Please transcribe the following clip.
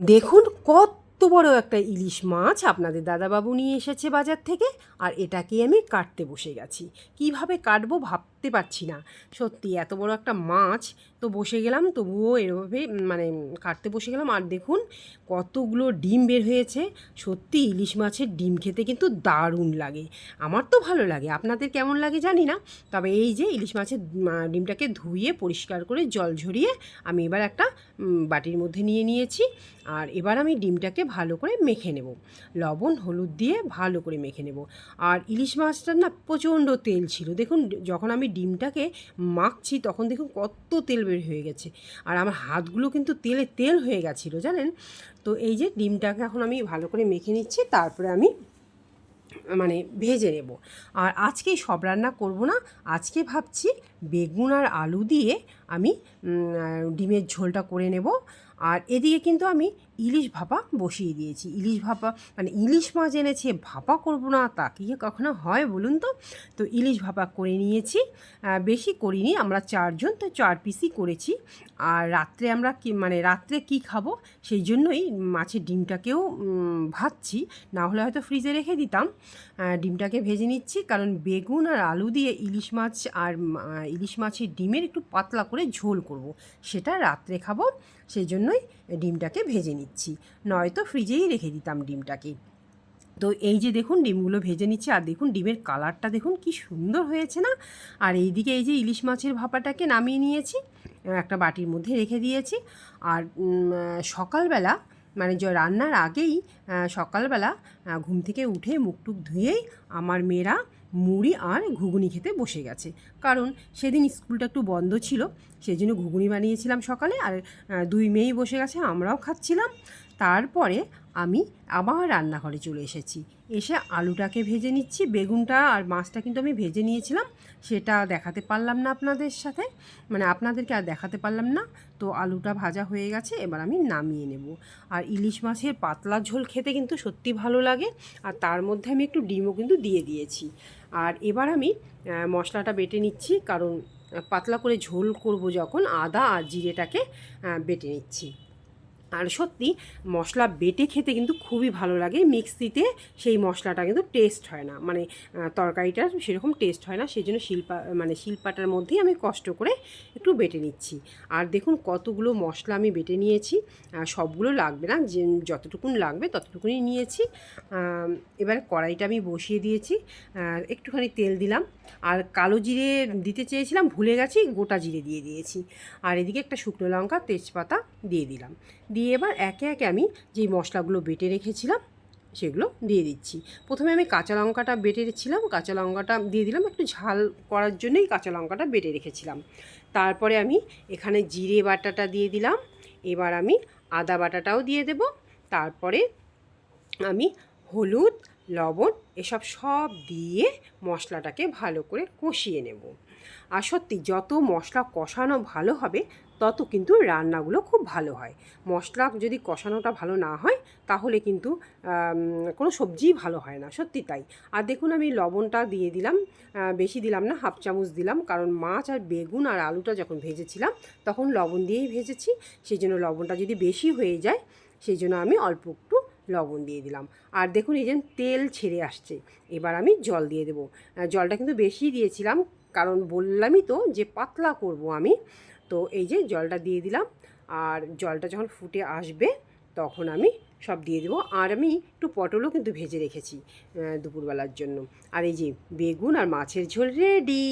দেখুন কত বড় একটা ইলিশ মাছ আপনাদের দাদাবাবু নিয়ে এসেছে বাজার থেকে, আর এটাকে আমি কাটতে বসে গেছি। কীভাবে কাটবো ভাবতে পারছি না। সত্যি, এত বড় একটা মাছ। তো বসে গেলাম, তবুও এরভাবে মানে কাটতে বসে গেলাম। আর দেখুন, কতগুলো ডিম বের হয়েছে। সত্যি, ইলিশ মাছের ডিম খেতে কিন্তু দারুণ লাগে। আমার তো ভালো লাগে, আপনাদের কেমন লাগে জানি না। তবে এই যে, ইলিশ মাছের ডিমটাকে ধুয়ে, পরিষ্কার করে জল ঝরিয়ে আমি এবার একটা বাটির মধ্যে নিয়ে নিয়েছি। আর এবার আমি ডিমটাকে ভালো করে মেখে নেব। লবণ, হলুদ দিয়ে ভালো করে মেখে নেব। আর ইলিশ মাছটার না প্রচণ্ড তেল ছিল। দেখুন, যখন আমি ডিমটাকে মাখছি তখন দেখুন কত তেল বের হয়ে গেছে। আর আমার হাতগুলো কিন্তু তেলে তেল হয়ে গেছিল, জানেন? তো এই যে ডিমটাকে এখন আমি ভালো করে মেখে নিচ্ছি, তারপরে আমি মানে ভেজে নেব। আর আজকে সব রান্না করব না, আজকে ভাবছি বেগুন আর আলু দিয়ে আমি ডিমের ঝোলটা করে নেব। আর এদিকে কিন্তু আমি ইলিশ ভাপা বসিয়ে দিয়েছি। ইলিশ ভাপা মানে ইলিশ মাছ এনেছে, ভাপা করব না, তা কি কখনো হয় বলুন তো? তো ইলিশ ভাপা করে নিয়েছি। বেশি করিনি, আমরা চারজন, তো চার পিসই করেছি। আর রাত্রে আমরা কি মানে রাত্রে কি খাব, সেই জন্যই মাছের ডিমটাকেও ভাজছি। না হলে হয়তো ফ্রিজে রেখে দিতাম। ডিমটাকে ভেজে নিচ্ছি, কারণ বেগুন আর আলু দিয়ে ইলিশ মাছ আর ইলিশ মাছের ডিমের একটু পাতলা করে ঝোল করব। সেটা রাত্রে খাব, সেই জন্যই ডিমটাকে ভেজে নিচ্ছি। নয়তো ফ্রিজেই রেখে দিতাম ডিমটাকে। তো এই যে দেখুন, ডিমগুলো ভেজে নিচ্ছে, আর দেখুন ডিমের কালারটা দেখুন কি সুন্দর হয়েছে না? আর এইদিকে এই যে ইলিশ মাছের ভাপাটাকে নামিয়ে নিয়েছি, একটা বাটির মধ্যে রেখে দিয়েছি। আর সকালবেলা মানে রান্নার আগেই সকালবেলা ঘুম থেকে উঠে মুখ টুক ধুয়েই আমার মেয়েরা মুড়ি আর ঘুগনি খেতে বসে গেছে। কারণ সেদিন স্কুলটা একটু বন্ধ ছিল সেই জন্য ঘুগনি বানিয়েছিলাম সকালে আর দুই মেয়েই বসে গেছে, আমরাও খাচ্ছিলাম। তারপরে আমি আবার রান্নাঘরে চলে এসেছি। এসে আলুটাকে ভেজে নিচ্ছি, বেগুনটা আর মাছটা কিন্তু আমি ভেজে নিয়েছিলাম, সেটা দেখাতে পারলাম না আপনাদের সাথে মানে আপনাদেরকে আর দেখাতে পারলাম না, তো আলুটা ভাজা হয়ে গেছে, এবার আমি নামিয়ে নেব। আর ইলিশ মাছের পাতলা ঝোল খেতে কিন্তু সত্যি ভালো লাগে, আর তার মধ্যে আমি একটু ডিমও কিন্তু দিয়ে দিয়েছি। আর এবার আমি মশলাটা বেটে নিচ্ছি, কারণ পাতলা করে ঝোল করব যখন, আদা আর জিরেটাকে বেটে নিচ্ছি। আর সত্যি মশলা বেটে খেতে কিন্তু খুবই ভালো লাগে। মিক্সিতে সেই মশলাটা কিন্তু টেস্ট হয় না। মানে আহ, তরকারিটা সেরকম টেস্ট হয় না। সেই জন্য শিল্পা মানে শিল্পাটার মধ্যেই আমি কষ্ট করে একটু বেটে নিচ্ছি। আর দেখুন কতগুলো মশলা আমি বেটে নিয়েছি। সবগুলো লাগবে না। যে যতটুকুন লাগবে ততটুকুনি নিয়েছি। এবার কড়াইটা আমি বসিয়ে দিয়েছি। একটুখানি তেল দিলাম। আর কালো জিরে দিতে চেয়েছিলাম ভুলে গেছি গোটা জিরে দিয়ে দিয়েছি। আর এদিকে একটা শুকনো লঙ্কা তেজপাতা দিয়ে দিলাম। দিয়ে এবার একে একে আমি যেই মশলাগুলো বেটে রেখেছিলাম, সেগুলো দিয়ে দিচ্ছি। প্রথমে আমি কাঁচা লঙ্কাটা বেটে রেখেছিলাম, কাঁচা লঙ্কাটা দিয়ে দিলাম, একটু ঝাল করার জন্যই কাঁচা লঙ্কাটা বেটে রেখেছিলাম। তারপরে আমি এখানে জিরে বাটাটা দিয়ে দিলাম, এবার আমি আদা বাটাটাও দিয়ে দেব, তারপরে আমি হলুদ লবণ এসব সব দিয়ে মশলাটাকে ভালো করে কষিয়ে নেব। আর সত্যি যত মশলা কষানো ভালো হবে, তত কিন্তু রান্নাগুলো খুব ভালো হয়। মশলা যদি কষানোটা ভালো না হয়, তাহলে কিন্তু কোনো সবজিই ভালো হয় না। সত্যি তাই। আর দেখুন আমি লবণটা দিয়ে দিলাম বেশি দিলাম না, হাফ চামচ দিলাম। কারণ মাছ আর বেগুন আর আলুটা যখন ভেজেছিলাম, তখন লবণ দিয়েই ভেজেছি। সেই জন্য লবণটা যদি বেশি হয়ে যায়, সেই জন্য আমি অল্প লবণ দিয়ে দিলাম। আর দেখুন এই যে তেল ছেড়ে আসছে, এবার আমি জল দিয়ে দেবো। জলটা কিন্তু বেশি দিয়েছিলাম, কারণ বললামই তো যে পাতলা করব আমি। তো এই যে জলটা দিয়ে দিলাম, আর জলটা যখন ফুটে আসবে, তখন আমি সব দিয়ে দেবো। আর আমি একটু পটলও কিন্তু ভেজে রেখেছি দুপুরবেলার জন্য। আর এই যে বেগুন আর মাছের ঝোল রেডি।